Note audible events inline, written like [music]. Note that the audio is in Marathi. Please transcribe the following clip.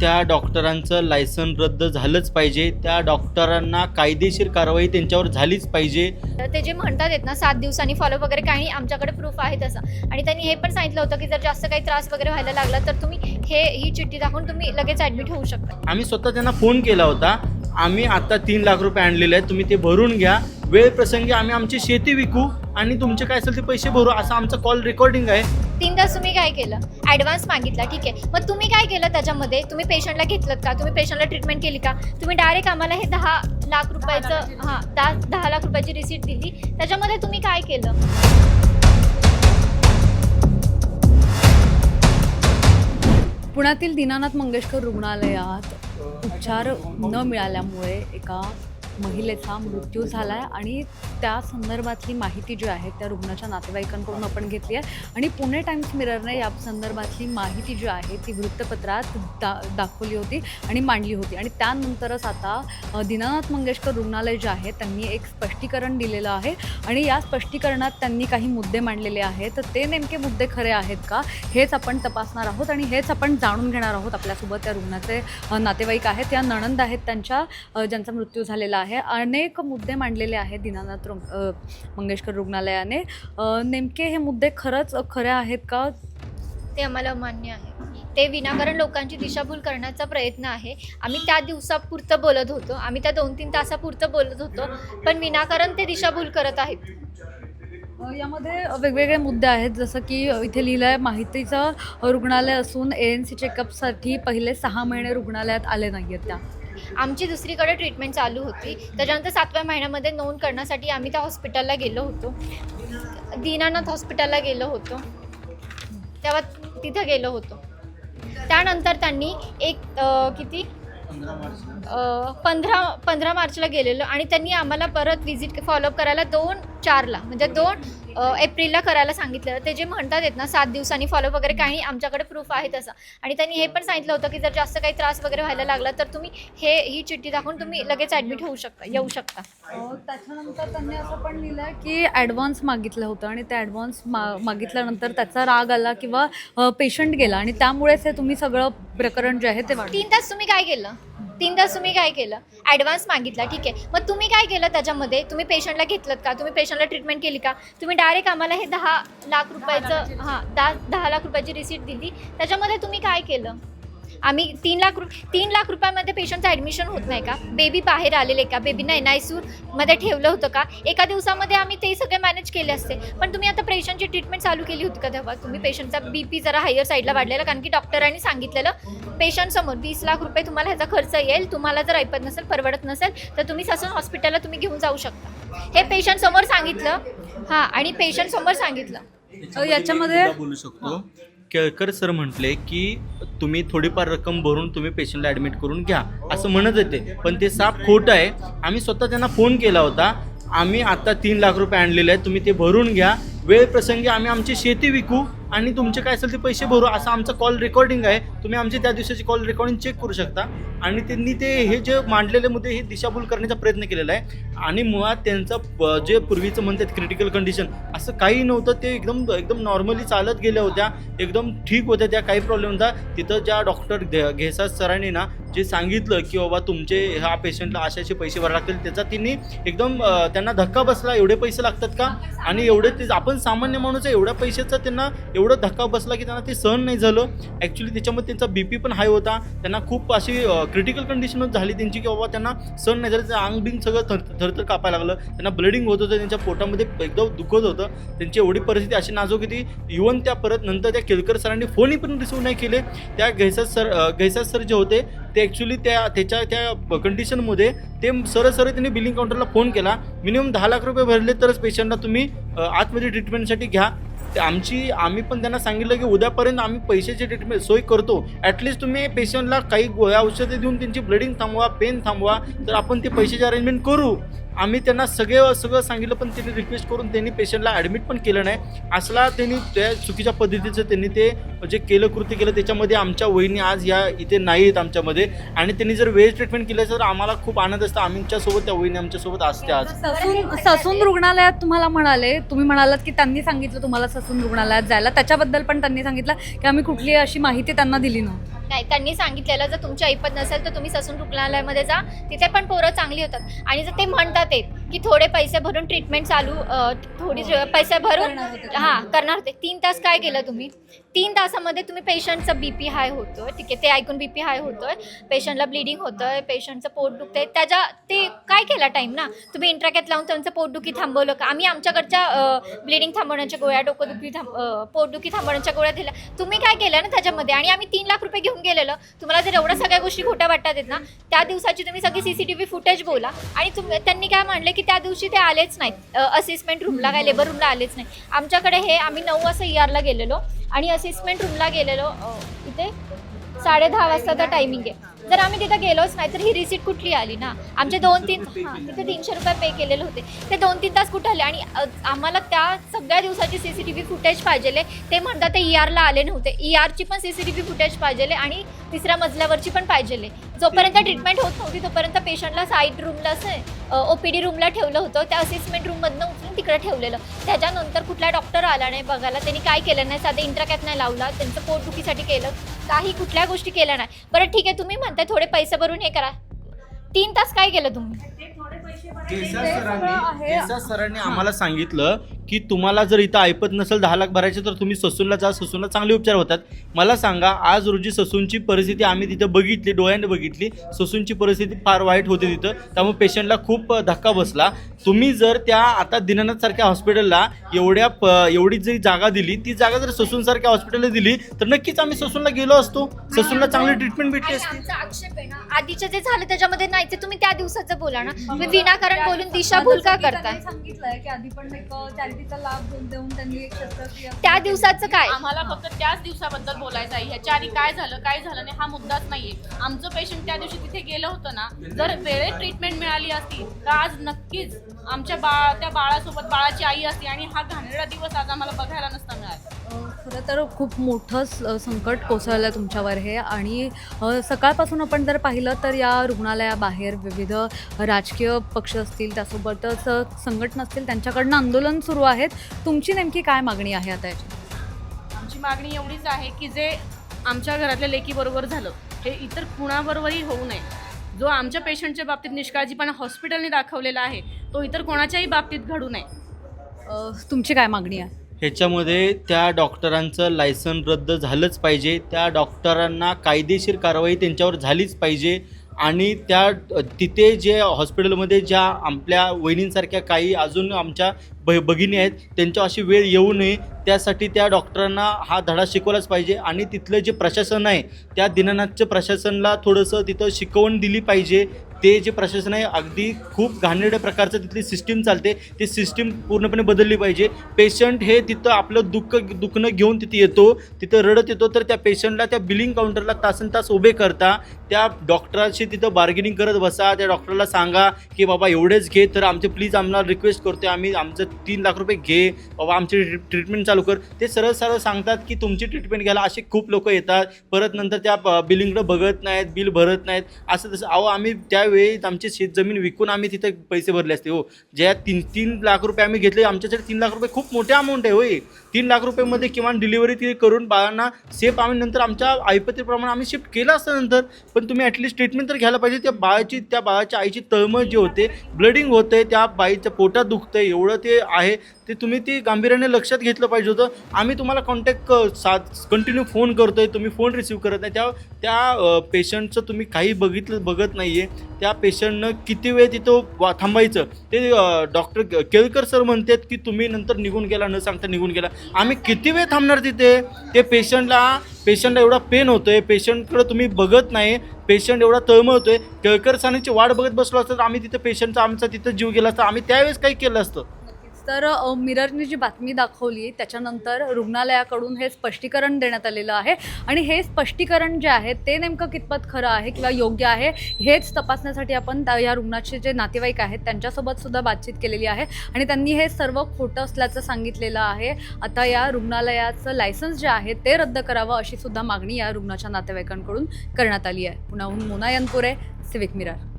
त्या डॉक्टरांचं लायसन रद्द झालंच पाहिजे. त्या डॉक्टरांना कायदेशीर कारवाई त्यांच्यावर झालीच पाहिजे. तर ते जे म्हणतात आहेत ना सात दिवसांनी फॉलो वगैरे काही आमच्याकडे प्रूफ आहे तसं आणि त्यांनी हे पण सांगितलं होतं की जर जास्त काही त्रास वगैरे व्हायला लागला तर तुम्ही हे ही चिठ्ठी दाखवून तुम्ही लगेच ॲडमिट होऊ शकता. आम्ही स्वतः त्यांना फोन केला होता. आम्ही आता तीन लाख रुपये आणलेले आहेत. तुम्ही ते भरून घ्या. वेळ प्रसंगी आम्ही आमची शेती विकू आणि तुमचे काय असेल ते पैसे भरू असं आमचं कॉल रेकॉर्डिंग आहे. तीन तास तुम्ही काय केलं? ॲडव्हान्स मागितला ठीक आहे. मग तुम्ही काय केलं त्याच्यामध्ये? तुम्ही पेशंटला घेतलं का? तुम्ही पेशंटला ट्रीटमेंट केली का? तुम्ही डायरेक्ट आम्हाला हे दहा लाख रुपयाचं हां दहा दहा लाख रुपयाची रिसीट दिली. त्याच्यामध्ये तुम्ही काय केलं? पुण्यातील दीनानाथ मंगेशकर रुग्णालयात उपचार न मिळाल्यामुळे एका महिलेचा मृत्यू झाला आहे आणि त्या संदर्भातली माहिती जी आहे त्या रुग्णाच्या नातेवाईकांकडून आपण घेतली आहे. आणि पुणे टाइम्स मिररने या संदर्भातली माहिती जी आहे ती वृत्तपत्रात दा दाखवली होती आणि मांडली होती. आणि त्यानंतरच आता दीनानाथ मंगेशकर रुग्णालय जे आहे त्यांनी एक स्पष्टीकरण दिलेलं आहे. आणि या स्पष्टीकरणात त्यांनी काही मुद्दे मांडलेले आहेत. तर ते नेमके मुद्दे खरे आहेत का हेच आपण तपासणार आहोत आणि हेच आपण जाणून घेणार आहोत. आपल्यासोबत त्या रुग्णाचे नातेवाईक आहेत. या नणंद आहेत त्यांच्या ज्यांचा मृत्यू झालेला आहे. अनेक मुद्दे मांडलेले आहेत दीनानाथ रुग मंगेशकर रुग्णालयाने. नेमके हे मुद्दे खरंच खरे आहेत का? ते आम्हाला मान्य आहे. ते विनाकारण लोकांची दिशाभूल करण्याचा प्रयत्न आहे. आम्ही त्या दिवसापुरतं बोलत होतो. आम्ही त्या दोन तीन तासापुरतं बोलत होतो. पण विनाकारण ते दिशाभूल करत आहेत. यामध्ये वेगवेगळे मुद्दे आहेत. जसं की इथे लिहिलं आहे माहितीचं रुग्णालय असून ए एन सी चेकअपसाठी पहिले सहा महिने रुग्णालयात आले नाही आहेत त्या. आमची दुसरीकडे ट्रीटमेंट चालू होती. त्याच्यानंतर सातव्या महिन्यामध्ये नोंद करण्यासाठी आम्ही त्या हॉस्पिटलला गेलो होतो. दीनानाथ हॉस्पिटलला गेलो होतो. तेव्हा तिथं गेलो होतो. त्यानंतर त्यांनी एक किती? पंधरा पंधरा मार्चला गेलेलो आणि त्यांनी आम्हाला परत व्हिजिट फॉलोअप करायला दोन चारला म्हणजे दोन एप्रिलला करायला सांगितलं. ते जे म्हणतात आहेत ना सात दिवसांनी फॉलोअप वगैरे काही आमच्याकडे प्रूफ आहे तसं आणि त्यांनी हे पण सांगितलं होतं की जर जास्त काही त्रास वगैरे व्हायला लागला तर तुम्ही हे ही चिठ्ठी दाखवून तुम्ही लगेच ॲडमिट होऊ शकता येऊ शकता. त्याच्यानंतर त्यांनी असं पण लिहिलं की ॲडव्हान्स मागितलं होतं आणि ते ॲडव्हान्स मा मागितल्यानंतर त्याचा राग आला किंवा पेशंट गेला आणि त्यामुळेच हे तुम्ही सगळं प्रकरण जे आहे ते तीन तास तुम्ही काय केलं? तीन तुम्ही काय केलं? ॲडव्हान्स मागितला ठीक आहे. मग तुम्ही काय केलं त्याच्यामध्ये? तुम्ही पेशंटला घेतलं का? तुम्ही पेशंटला ट्रीटमेंट केली का? तुम्ही डायरेक्ट आम्हाला हे दहा लाख रुपयाचं हां दहा दहा लाख रुपयाची रिसीट दिली. त्याच्यामध्ये तुम्ही काय केलं? आम्ही तीन लाख रु तीन लाख रुपयामध्ये पेशंटचं ॲडमिशन होत नाही का? बेबी बाहेर आलेले का? बेबीना एन आयमध्ये ठेवलं होतं का? एका दिवसामध्ये आम्ही ते सगळे मॅनेज केले असते. पण तुम्ही आता पेशंटची ट्रीटमेंट चालू केली होती का तेव्हा? तुम्ही पेशंटचा बी पी जरा हायर साईडला वाढलेला कारण की डॉक्टरांनी सांगितलेलं पेशंटसमोर वीस लाख रुपये तुम्हाला ह्याचा खर्च येईल. तुम्हाला जर ऐपत नसेल परवडत नसेल तर तुम्ही ससून हॉस्पिटलला तुम्ही घेऊन जाऊ शकता. हे पेशंट समोर सांगितलं. हां आणि पेशंट समोर सांगितलं. अ, याच्यामध्ये बोलू शकतो. केळकर सर म्हटले की तुम्ही थोडीफार रक्कम भरून तुम्ही पेशंटला ॲडमिट करून घ्या. असं म्हणत होते. पण ते साफ खोटं आहे. आम्ही स्वतः त्यांना फोन केला होता. आम्ही आता तीन लाख रुपये आणलेले आहेत. तुम्ही ते भरून घ्या. वेळ प्रसंगी आम्ही आमची शेती विकू. आणि तुमचे काय असेल ते पैसे भरू. असं आमचा कॉल रेकॉर्डिंग आहे. तुम्ही आमचे त्या दिवसाची कॉल रेकॉर्डिंग चेक करू शकता. आणि त्यांनी ते हे जे मांडलेले मुद्दे हे दिशाभूल करण्याचा प्रयत्न केलेला आहे. आणि मुळात त्यांचं प- जे पूर्वीचं म्हणतात क्रिटिकल कंडिशन असं काही नव्हतं. ते एकदम एकदम नॉर्मली चालत गेल्या होत्या. एकदम ठीक होत्या त्या. काही प्रॉब्लेम होता तिथं ज्या डॉक्टर घेसाज सरांनी ना जे सांगितलं की बाबा तुमचे ह्या पेशंटला असे असे पैसे भरावे लागतील त्याचा तिने एकदम त्यांना धक्का बसला एवढे पैसे लागतात का? आणि एवढे ते आपण सामान्य माणूस आहे एवढ्या पैशाचा त्यांना एवढं धक्का बसला की त्यांना ते सहन नाही झालं. ॲक्च्युली त्याच्यामध्ये त्यांचा बी पी पण हाय होता. त्यांना खूप अशी क्रिटिकल कंडिशनच झाली त्यांची की बाबा त्यांना सहन नाही झालं. त्याचं अंग बिंग सगळं थर थरथर कापायला लागलं. त्यांना ब्लडिंग होत होतं. त्यांच्या पोटामध्ये एकदम दुखत होतं. त्यांची एवढी परिस्थिती अशी नाजूक होती. इवन त्या परत नंतर त्या केलकर सरांनी फोनही पण रिसिव्ह नाही केले. त्या घैसात सर अं, घैसात सर जे होते ते ॲक्च्युली त्या त्याच्या त्या कंडिशनमध्ये ते सरळ सरळ त्यांनी बिलिंग काउंटरला फोन केला. मिनिमम दहा लाख रुपये भरले तरच पेशंटला तुम्ही आतमध्ये ट्रीटमेंटसाठी घ्या. आमची आम्ही पण त्यांना सांगितलं की उद्यापर्यंत आम्ही पैशाची ट्रीटमेंट सोय करतो. ॲटलिस्ट तुम्ही पेशंटला काही गोळ्या औषधे देऊन त्यांची ब्लडिंग थांबवा पेन थांबवा तर आपण ते पैशाची अरेंजमेंट करू. आम्ही त्यांना सगळे सगळं सांगितलं पण त्यांनी रिक्वेस्ट करून त्यांनी पेशंटला ॲडमिट पण केलं नाही. असला त्यांनी त्या चुकीच्या पद्धतीचं त्यांनी ते जे केलं कृती केलं त्याच्यामध्ये आमच्या वहिनी आज या इथे नाही आहेत आमच्यामध्ये. आणि त्यांनी जर वेळ ट्रीटमेंट केलं तर आम्हाला खूप आनंद असतो. आमच्यासोबत त्या वहिनी आमच्यासोबत असते आज. ससून ससून रुग्णालयात तुम्हाला म्हणाले तुम्ही म्हणालात की त्यांनी सांगितलं तुम्हाला ससून रुग्णालयात जायला. त्याच्याबद्दल पण त्यांनी सांगितलं की आम्ही कुठली अशी माहिती त्यांना दिली नव्हती. नाही त्यांनी सांगितलेलं जर तुमची ऐपत नसेल तर तुम्ही ससून रुग्णालयामध्ये जा. तिथे पण पोरं चांगली होतात. आणि जर ते म्हणतात की थोडे पैसे भरून ट्रीटमेंट चालू थोडी जे- पैसे भरून हां करणार होते. तीन तास काय केलं तुम्ही? तीन तासामध्ये तुम्ही पेशंटचं बी पी हाय होतोय. ठीक आहे ते ऐकून बी पी हाय होतोय. पेशंटला ब्लिडिंग होतंय पेशंटचं पोट दुखतंय. त्याच्या ते काय केला टाईम ना? तुम्ही इंट्राकॅत लावून त्यांचं पोटदुखी थांबवलं का? आम्ही आमच्याकडच्या ब्लिडिंग थांबवण्याच्या गोळ्या डोकंदुखी थांब पोटदुखी थांबवण्याच्या गोळ्या दिल्या. तुम्ही काय केलं ना त्याच्यामध्ये? आणि आम्ही तीन लाख रुपये घेऊन गेलेलो. तुम्हाला जर एवढ्या सगळ्या गोष्टी खोट्या वाटतात आहेत ना त्या दिवसाची तुम्ही सगळी C C T V footage बोला. आणि तुम त्यांनी काय म्हणले की त्या दिवशी ते आलेच नाहीत. असिस्टमेंट रूमला काय लेबर रूमला आलेच नाही आमच्याकडे हे आम्ही नऊ वाजता ई आरला गेलेलो. आणि असिस्टमेंट रूमला गेलेलो इथे साडे दहा वाजताचा टायमिंग आहे. जर आम्ही तिथं गेलोच नाही तर ही रिसीट कुठली आली ना? आमचे दोन तीन [laughs] हां तिथे तीनशे रुपये पे केलेले होते. ते दोन तीन तास कुठे आले? आणि अ, आम्हाला त्या सगळ्या दिवसाची C C T V footage पाहिजे ते म्हणतात ते ई आरला आले नव्हते. ई आरची पण C C T V footage पाहिजे आणि तिसऱ्या मजल्यावरची पण पाहिजे जोपर्यंत ट्रीटमेंट होत नव्हती तोपर्यंत पेशंटला साईड रूमला असं ओ पी डी रूमला ठेवलं होतं. त्या असिस्टमेंट रूममधनं उचलून तिकडे ठेवलेलं. त्याच्यानंतर कुठला डॉक्टर आला नाही बघायला. त्यांनी काय केलं नाही? साधं इंट्राकॅत नाही लावला. त्यांचं पोटदुखीसाठी केलं. काही कुठल्या गोष्टी केल्या नाही. बरं ठीक आहे. तुम्ही म्हणताय थोडे पैसे भरून हे करा. तीन तास काय केलं तुम्ही? केसा सरांनी केसा सरांनी आम्हाला सांगितलं की तुम्हाला जर इथं ऐपत नसेल दहा लाख भरायचे तर तुम्ही ससूनला जा. ससूनला चांगले उपचार होतात. मला सांगा आज रोजी ससूनची परिस्थिती आम्ही तिथं बघितली डोळ्याने बघितली. ससूनची परिस्थिती फार वाईट होती तिथं. त्यामुळे पेशंटला खूप धक्का बसला. तुम्ही जर त्या आता दिनानाथ सारख्या हॉस्पिटलला एवढ्या प एवढी जरी जागा दिली ती जागा जर ससून सारख्या हॉस्पिटलला दिली तर नक्कीच आम्ही ससूनला गेलो असतो. ससूनला चांगली ट्रीटमेंट भेटली आणि असती. आमचा आक्षेप आहे ना. आधीचे जे झालं त्याच्यामध्ये नाही ते तुम्ही त्या दिवसाचं बोला ना. तुम्ही विनाकारण बोलून दिशाभूल का करताय सांगितलंय की आधी पण एक लाभ देऊन देऊन त्यांनी एक शस्त्रक्रिया त्या दिवसाचं काय? आम्हाला फक्त त्याच दिवसाबद्दल बोलायचं आहे. ह्याच्या आधी काय झालं काय झालं नाही हा मुद्दाच नाहीये. आमचं पेशंट त्या दिवशी तिथे गेलं होतं ना जर वेळेत ट्रीटमेंट मिळाली असती तर आज नक्कीच आमच्या बाळ त्या बाळासोबत बाळाची आई असती आणि हा घाणेरडा दिवस आज आम्हाला बघायला नसता मिळाला. खरं तर खूप मोठं स- संकट कोसळलं आहे तुमच्यावर हे. आणि अ, सकाळपासून आपण जर पाहिलं तर या रुग्णालयाबाहेर विविध राजकीय पक्ष असतील त्यासोबतच अ, संघटना असतील त्यांच्याकडनं आंदोलन सुरू आहेत. तुमची नेमकी काय मागणी आहे आता याची आमची मागणी एवढीच आहे की जे आमच्या घरातल्या लेकीबरोबर झालं हे इतर कुणाबरोबरही होऊ नये. जो आमच्या पेशंटच्या बाबतीत निष्काळजीपणा हॉस्पिटलने दाखवलेला आहे तो इतर कोणाच्याही बाबतीत घडू नये. अ, तुमची काय मागणी आहे? ह्याच्यामध्ये त्या डॉक्टरांचं लायसन रद्द झालंच पाहिजे. त्या डॉक्टरांना कायदेशीर कारवाई त्यांच्यावर झालीच पाहिजे. आणि त्या तिथे जे हॉस्पिटलमध्ये ज्या आपल्या वहिनींसारख्या काही अजून आमच्या ब भगिनी आहेत त्यांच्या अशी वेळ येऊ नये. त्यासाठी त्या डॉक्टरांना हा धडा शिकवलाच पाहिजे. आणि तिथलं जे प्रशासन आहे त्या दिनानाथच्या प्रशासनाला थोडंसं तिथं शिकवण दिली पाहिजे. ते जे प्रशासन आहे अगदी खूप घाणेरड्या प्रकारचं तिथली सिस्टीम चालते. ती सिस्टीम पूर्णपणे बदलली पाहिजे. पेशंट हे तिथं आपलं दुःख दुखणं घेऊन तिथे येतो तिथं रडत येतो तर त्या पेशंटला त्या बिलिंग काउंटरला तासन तास उभे करता त्या डॉक्टराशी तिथं बार्गेनिंग करत बसा त्या डॉक्टरला सांगा की बाबा एवढेच घे तर आमचे प्लीज आम्हाला रिक्वेस्ट करतो आम्ही आमचं तीन लाख रुपये घे बाबा आमची ट्रीटमेंट चालू कर. ते सरळ सरळ सांगतात की तुमची ट्रीटमेंट घ्यायला असे खूप लोक येतात. परत नंतर त्या बिलिंगकडं बघत नाहीत बिल भरत नाहीत. असं तसं अहो आम्ही त्या त्यावेळी आमची शेतजमीन विकून आम्ही तिथे पैसे भरले असते. हो ज्या तीन तीन लाख रुपये आम्ही घेतले आमच्यासाठी तीन लाख रुपये खूप मोठे अमाऊंट आहे होय. तीन लाख रुपयेमध्ये किमान डिलिव्हरी ती करून बाळांना सेफ आम्ही नंतर आमच्या ऐपतीप्रमाणे आम्ही शिफ्ट केलं असतं नंतर. पण तुम्ही ॲटलिस्ट ट्रीटमेंट तर घ्यायला पाहिजे त्या बाळाची त्या बाळाच्या आईची तळमळ जी होते ब्लडिंग होते त्या बाईच्या पोटात आहे एवढं ते आहे. ते तुम्ही ती गांभीर्याने लक्षात घेतलं पाहिजे होतं. आम्ही तुम्हाला कॉन्टॅक्ट साथ कंटिन्यू फोन करतोय तुम्ही फोन रिसीव्ह करत नाही. त्या त्या पेशंटचं तुम्ही काही बघितलं बघत नाही आहे त्या पेशंटनं किती वेळ तिथं वा थांबायचं? ते डॉक्टर केळकर सर म्हणतात की तुम्ही नंतर निघून गेला न सांगता निघून गेला. आम्ही किती वेळ थांबणार तिथे? ते पेशंटला पेशंटला एवढा पेन होतोय. पेशंटकडे तुम्ही बघत नाही. पेशंट एवढा तळमळतोय. केळकर सरांची वाट बघत बसलो असतं तर आम्ही तिथं पेशंटचा आमचा तिथं जीव गेला असता. आम्ही त्यावेळेस काही केलं असतं. तर मिररने जी बातमी दाखवली त्याच्यानंतर रुग्णालयाकडून हे स्पष्टीकरण देण्यात आलेलं आहे. आणि हे स्पष्टीकरण जे आहे ते नेमकं कितपत खरं आहे किंवा योग्य आहे हेच तपासण्यासाठी आपण त्या- या रुग्णाचे जे नातेवाईक आहेत त्यांच्यासोबत सुद्धा बातचीत केलेली आहे. आणि त्यांनी हे सर्व खोटं असल्याचं सांगितलेलं आहे. आता या रुग्णालयाचं लायसन्स जे आहे ते रद्द करावं अशी सुद्धा मागणी या रुग्णाच्या नातेवाईकांकडून करण्यात आली आहे. पुण्याहून मोना यनपुरे सिविक मिरर.